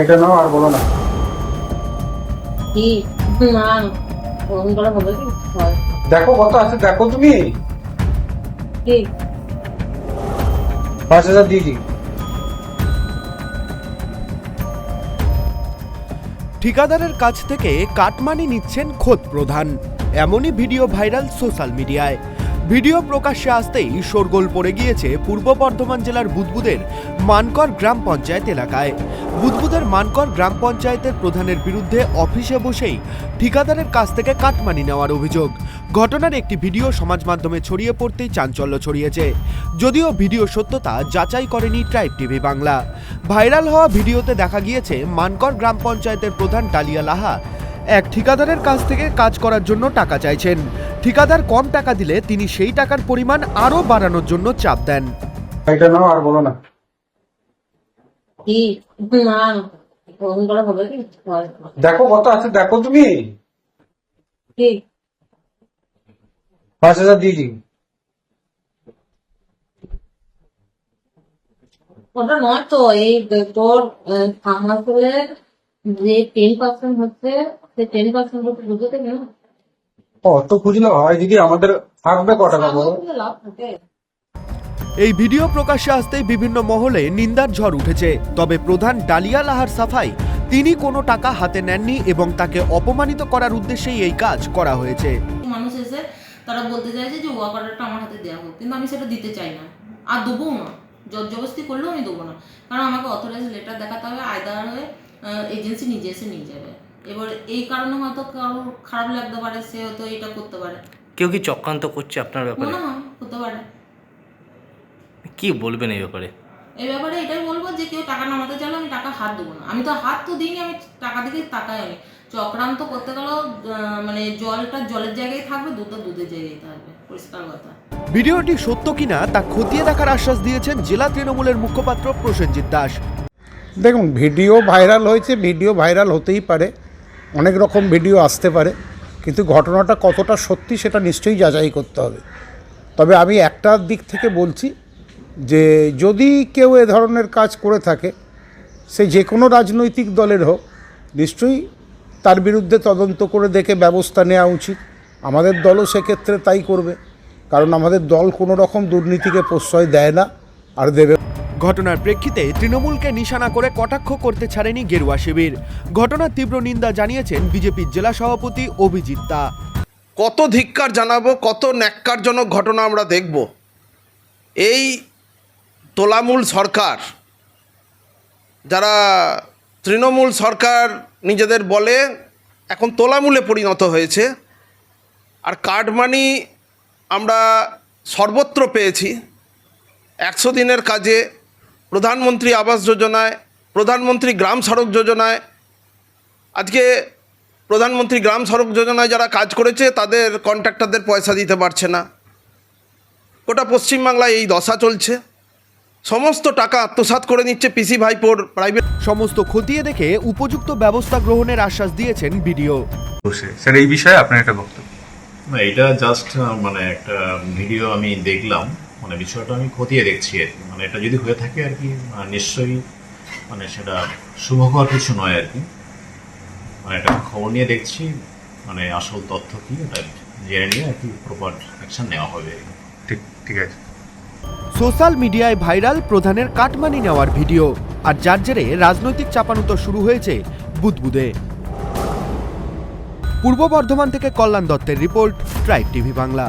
এটা নাও আর বলো না। কি? না ফোন করা হবে কি? দেখো কত আছে দেখো তুমি। কি? পাঁচ হাজার দিয়ে দিই। ঠিকাদারের কাছ থেকে কাটমানি নিচ্ছেন খোদ প্রধান। এমনই ভিডিও ভাইরাল সোশ্যাল মিডিয়ায়। ভিডিও প্রকাশ্যে আসতেই শোরগোল পড়ে গিয়েছে পূর্ব বর্ধমান জেলার বুদবুদের মানকর গ্রাম পঞ্চায়েত এলাকায়। বুদবুদের মানকর গ্রাম পঞ্চায়েতের প্রধানের বিরুদ্ধে অফিসে বসেই ঠিকাদারের কাছ থেকে কাটমানি নেওয়ার অভিযোগ। ঘটনার একটি ভিডিও সমাজ মাধ্যমে ছড়িয়ে পড়তেই চাঞ্চল্য ছড়িয়েছে। যদিও ভিডিও সত্যতা যাচাই করেনি ট্রাইব টিভি বাংলা। ভাইরাল হওয়া ভিডিওতে দেখা গিয়েছে মানকর গ্রাম পঞ্চায়েতের প্রধান ডালিয়া লাহা। এক ঠিকাদারের কাছ থেকে কাজ করার জন্য টাকা চাইছেন। ঠিকাদার কম টাকা দিলে তিনি সেই টাকার পরিমাণ আরও বাড়ানোর জন্য চাপ দেন। এটা নাও আর বলো না। দেখো কত আছে দেখো তুমি। পাঁচ হাজার দিয়ে দিই। ওটা নয় তো এই তোর ফার্মাসের যে টেন পার্সেন্ট হচ্ছে সেই টেন পার্সেন্ট হচ্ছে বুঝতে কেন অত খুঁজলে হয় দিদি আমাদের থাকবে ক টাকা বলো। লাভ থাকে এই ভিডিও প্রকাশ্যে আসতেই বিভিন্ন মহলে নিন্দার ঝড় উঠেছে তবে প্রধান ডালিয়া লাহার সাফাই তিনি কোনো টাকা হাতে নেননি এবং তাকে অপমানিত করার উদ্দেশ্যেই এই কাজ করা হয়েছে। মানুষ এসে তারা বলতে চাইছে যে ওয়াক অর্ডারটা আমার হাতে দেওয়া হোক। কিন্তু আমি সেটা দিতে চাই না। আর দেবো না। জোর জবরদস্তি করলেও আমি দেবো না। কারণ আমাকে অথরাইজ লেটার দেখাতে হবে আয়দার হয়ে এজেন্সি নিজে এসে নিয়ে যাবে। এবার এই কারণে হয়তো কারোর খারাপ লাগতে পারে সে হয়তো এটা করতে পারে। কেউ কি চক্রান্ত করছে আপনার ব্যাপারে? মনে হয় হতে পারে। কি বলবেন এই ব্যাপারে? এই ব্যাপারে এটাই বলব যে কেউ টাকা নামাতে চাইলে আমি টাকা হাত দেবো না। আমি তো হাত তো দিইনি আমি টাকা দিকে তাকাই আমি। চক্রান্ত করতে গেলেও আহ, মানে জলটা জলের জায়গায় থাকবে দুধটা দুধের জায়গায় থাকবে। পরিষ্কার কথা। ভিডিওটি সত্য কিনা তা খতিয়ে দেখার আশ্বাস দিয়েছেন জেলা তৃণমূলের মুখপাত্র প্রসেনজিৎ দাস। দেখুন ভিডিও ভাইরাল হয়েছে ভিডিও ভাইরাল হতেই পারে। অনেক রকম ভিডিও আসতে পারে, কিন্তু ঘটনাটা কতটা সত্যি সেটা নিশ্চয়ই যাচাই করতে হবে। তবে আমি একটা দিক থেকে বলছি যে, যদি কেউ এ ধরনের কাজ করে থাকে, সে যে কোনো রাজনৈতিক দলের হোক, নিশ্চয়ই তার বিরুদ্ধে তদন্ত করে দেখে ব্যবস্থা নেওয়া উচিত। আমাদের দলও সেক্ষেত্রে তাই করবে, কারণ আমাদের দল কোনো রকম দুর্নীতিকে প্রশ্রয় দেয় না আর দেবে ঘটনার প্রেক্ষিতে তৃণমূলকে নিশানা করে কটাক্ষ করতে ছাড়েনি গেরুয়া শিবির। ঘটনার তীব্র নিন্দা জানিয়েছেন বিজেপির জেলা সভাপতি অভিজিৎ দা। কত ধিক্কার জানাব, কত ন্যাক্কারজনক ঘটনা আমরা দেখব। এই তোলামূল সরকার, যারা তৃণমূল সরকার নিজেদের বলে এখন তোলামূলে পরিণত হয়েছে, আর কার্ড মানি আমরা সর্বত্র পেয়েছি। একশো দিনের কাজে প্রধানমন্ত্রী আবাস যোজনায় প্রধানমন্ত্রী গ্রাম সড়ক যোজনায় আজকে প্রধানমন্ত্রী গ্রাম সড়ক যোজনায় যারা কাজ করেছে তাদের কন্ট্রাক্টরদের পয়সা দিতে পারছে না। গোটা পশ্চিমবাংলায় এই দশা চলছে। সমস্ত টাকা আত্মসাৎ করে নিচ্ছে পিসি ভাইপোর প্রাইভেট সমস্ত খতিয়ে দেখে উপযুক্ত ব্যবস্থা গ্রহণের আশ্বাস দিয়েছেন বিডিও। বসে। স্যার এই বিষয়ে আপনার একটা বক্তব্য। না এটা জাস্ট মানে একটা ভিডিও আমি দেখলাম। মানে বিষয়টা আমি খতিয়ে দেখছি আর কি। মানে এটা যদি হয়ে থাকে আর কি নিশ্চয়ই মানে সেটা শুভকর কিছু নয় আর কি। মানে এটা খবর নিয়ে দেখছি মানে আসল তথ্য কি এটা জেনে নিয়ে আর কি প্রপার অ্যাকশন নেওয়া হবে। ঠিক ঠিক আছে। সোশ্যাল মিডিয়ায় ভাইরাল প্রধানের কাটমানি নেওয়ার ভিডিও আর যার জেরে রাজনৈতিক চাপানুতো শুরু হয়েছে বুদবুদে। পূর্ব বর্ধমান থেকে কল্যাণ দত্তের রিপোর্ট ট্রাইব টিভি বাংলা।